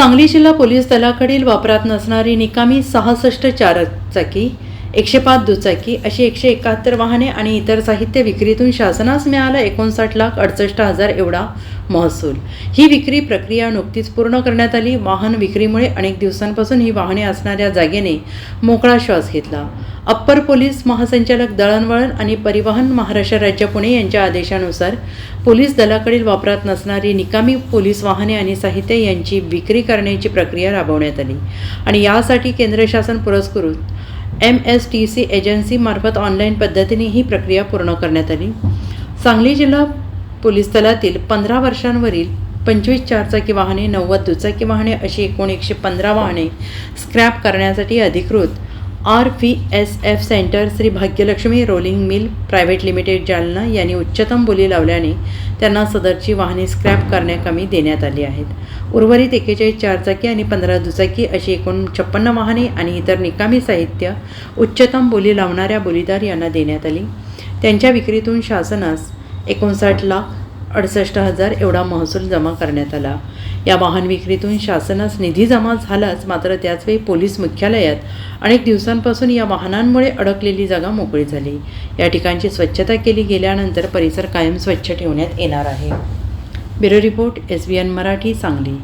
सांगली जिल्हा पोलीस दलाकडील वापरात नसणारी निकामी सहासष्ट चारचाकी एकशे पाच दुचाकी अशी एकशे एकाहत्तर वाहने आणि इतर साहित्य विक्रीतून शासनास मिळाला एकोणसाठ लाख अडसष्ट हजार एवढा महसूल. ही विक्री प्रक्रिया नुकतीच पूर्ण करण्यात आली. वाहन विक्रीमुळे अनेक दिवसांपासून ही वाहने असणाऱ्या जागेने मोकळा श्वास घेतला. अप्पर पोलीस महासंचालक दळणवळण आणि परिवहन महाराष्ट्र राज्य पुणे यांच्या आदेशानुसार पोलीस दलाकडील वापरात नसणारी निकामी पोलीस वाहने आणि साहित्य यांची विक्री करण्याची प्रक्रिया राबवण्यात आली आणि यासाठी केंद्र शासन पुरस्कृत. एम एस टी सी एजन्सीमार्फत ऑनलाईन पद्धतीने ही प्रक्रिया पूर्ण करण्यात आली. सांगली जिल्हा पोलीस दलातील पंधरा वर्षांवरील पंचवीस चारचाकी वाहने नव्वद दुचाकी वाहने अशी एकूण एकशे पंधरा वाहने स्क्रॅप करण्यासाठी अधिकृत R V S F centre Shri Bhagyalakshmi rolling mill private limited Jalna यांनी उच्चतम बोली लावल्याने त्यांना सदरची वाहने स्क्रॅप करण्याकमी देण्यात आली आहेत. उर्वरित एकेचाळीस चारचाकी आणि पंधरा दुचाकी अशी एकूण छप्पन्न वाहने आणि इतर निकामी साहित्य उच्चतम बोली लावणाऱ्या बोलीदार यांना देण्यात आली. त्यांच्या विक्रीतून शासनास एकोणसाठ लाख अडुसष्ट हजार एवढा महसूल जमा करण्यात आला. या वाहन विक्रीतून शासनास निधी जमा झालाच मात्र त्याचवेळी पोलीस मुख्यालयात अनेक दिवसांपासून या वाहनांमुळे अडकलेली जागा मोकळी झाली. या ठिकाणची स्वच्छता केली गेल्यानंतर परिसर कायम स्वच्छ ठेवण्यात येणार आहे. Bureau report S B N Marathi Sangli.